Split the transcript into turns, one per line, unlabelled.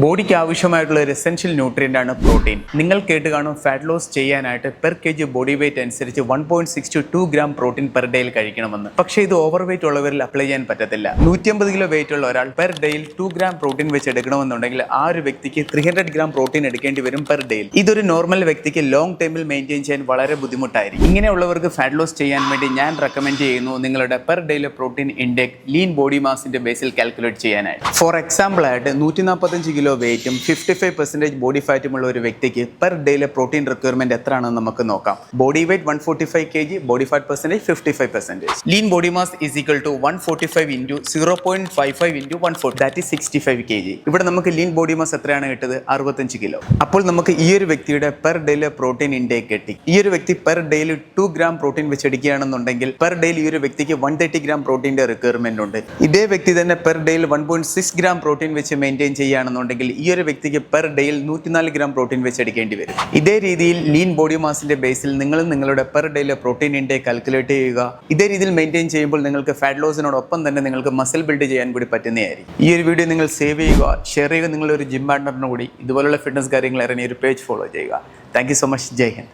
ബോഡിക്ക് ആവശ്യമായിട്ടുള്ള ഒരു എസെൻഷ്യൽ ന്യൂട്രിയന്റ് ആണ് പ്രോട്ടീൻ നിങ്ങൾ കേട്ട് കാണും ഫാറ്റ് ലോസ് ചെയ്യാനായിട്ട് per K G body weight അനുസരിച്ച് one point six to two gram protein per ഡേയിൽ കഴിക്കണമെന്ന്. പക്ഷേ ഇത് ഓവർ വെയിറ്റ് ഉള്ളവരിൽ അപ്ലൈ ചെയ്യാൻ പറ്റത്തില്ല. നൂറ്റിയമ്പത് കിലോ വെയിറ്റ് ഉള്ള ഒരാൾ പെർ ഡേയിൽ ടു ഗ്രാം പ്രോട്ടീൻ വെച്ച് എടുക്കണമെന്നുണ്ടെങ്കിൽ ആ ഒരു വ്യക്തിക്ക് ത്രീ ഹൺഡ്രഡ് ഗ്രാം പ്രോട്ടീൻ എടുക്കേണ്ടി വരും പെർ ഡേയിൽ ഇതൊരു നോർമൽ വ്യക്തിക്ക് ലോങ് ടൈമിൽ മെയിന്റെയിൻ ചെയ്യാൻ വളരെ ബുദ്ധിമുട്ടായിരിക്കും. ഇങ്ങനെയുള്ളവർക്ക് ഫാറ്റ് ലോസ് ചെയ്യാൻ വേണ്ടി ഞാൻ റെക്കമെൻഡ് ചെയ്യുന്നു നിങ്ങളുടെ പെർ ഡേയിലെ പ്രോട്ടീൻ ഇൻഡെക് ലീൻ ബോഡി മാസിന്റെ ബേസിൽ കാൽക്കുലേറ്റ് ചെയ്യാനായിട്ട്. ഫോർ എക്സാമ്പിൾ ആയിട്ട് നൂറ്റി നാൽപ്പത്തഞ്ച് കിലോ വെയിറ്റും ഫിഫ്റ്റി ഫൈവ് പെർസെന്റേജ് ബോഡി ഫാറ്റും ഉള്ള ഒരു വ്യക്തിക്ക് പെർ ഡേയിലെ പ്രോട്ടീൻ റിക്വയർമെന്റ് എത്രയാണെന്ന് നമുക്ക് നോക്കാം. Body weight one forty five K G body fat percentage fifty five percentage lean body mass is equal to one forty five into zero point five five into one four that is sixty five K G ഇവിടെ നമുക്ക് lean body mass എത്രയാണ് കിട്ടത് അറുപത്തഞ്ച് kilo അപ്പോൾ നമുക്ക് ഈ ഒരു വ്യക്തിയുടെ per ഡേയിലെ പ്രോട്ടീൻ ഇൻടേക്ക് കിട്ടി. ഈ ഒരു വ്യക്തി പെർ ഡേയിൽ ടു ഗ്രാം പ്രോട്ടീൻ വെച്ചെടുക്കുകയാണെന്നുണ്ടെങ്കിൽ പെർ ഡേയിൽ ഈ ഒരു വ്യക്തിക്ക് വൺ തേർട്ടി ഗ്രാം പ്രോട്ടീന്റെ റിക്വയർമെന്റ് ഉണ്ട്. ഇതേ വ്യക്തി തന്നെ പെർ ഡേയിൽ one point six gram protein വെച്ച് മെയിന്റെയിൻ ചെയ്യുകയാണെന്നുണ്ടെങ്കിൽ ഈ ഒരു വ്യക്തിക്ക് പെർ ഡേയിൽ നൂറ്റിനാല് ഗ്രാം പ്രോട്ടീൻ വെച്ച് എടുക്കേണ്ടി വരും. ഇതേ രീതിയിൽ ലീൻ ബോഡി മാസിന്റെ ബേസിൽ നിങ്ങൾ നിങ്ങളുടെ പെർ ഡേയിലെ പ്രോട്ടീൻ ഇൻടേക്ക് കാൽക്കുലേറ്റ് ചെയ്യുക. ഇതേ രീതിയിൽ മെയിന്റെയിൻ ചെയ്യുമ്പോൾ നിങ്ങൾക്ക് ഫാറ്റ് ലോസിനോടൊപ്പം തന്നെ നിങ്ങൾക്ക് മസിൽ ബിൽഡ് ചെയ്യാൻ കൂടി പറ്റുന്നതായിരിക്കും. ഈ ഒരു വീഡിയോ നിങ്ങൾ സേവ് ചെയ്യുക. ഷെയർ ചെയ്യുക നിങ്ങളൊരു ജിം പാർട്ണറിന് കൂടി. ഇതുപോലുള്ള ഫിറ്റ്നസ് കാര്യങ്ങൾ ഇറങ്ങി ഒരു പേജ് ഫോളോ ചെയ്യുക. താങ്ക് സോ മച്ച് ജയ് ഹിന്ദ്.